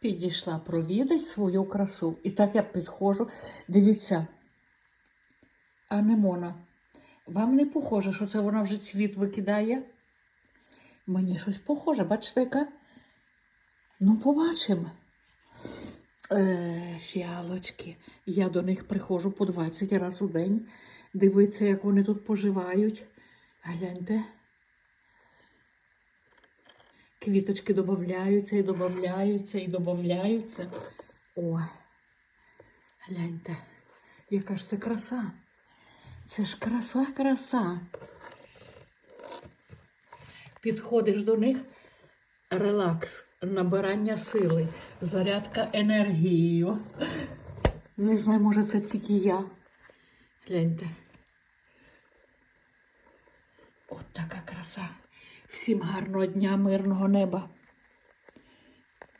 підійшла провідати свою красу. І так я підходжу. Дивіться, Анемона, вам не похоже, що це вона вже цвіт викидає? Мені щось похоже, бачите, яка? Ну, побачимо. Е, фіалочки. Я до них приходжу по 20 разів у день. Дивиться, як вони тут поживають. Гляньте. Квіточки додаються і додаються і додаються. О, гляньте, яка ж це краса. Це ж краса, краса. Підходиш до них, релакс, набирання сили, зарядка енергією. Не знаю, може, це тільки я. Гляньте. От така краса. Всім гарного дня, мирного неба.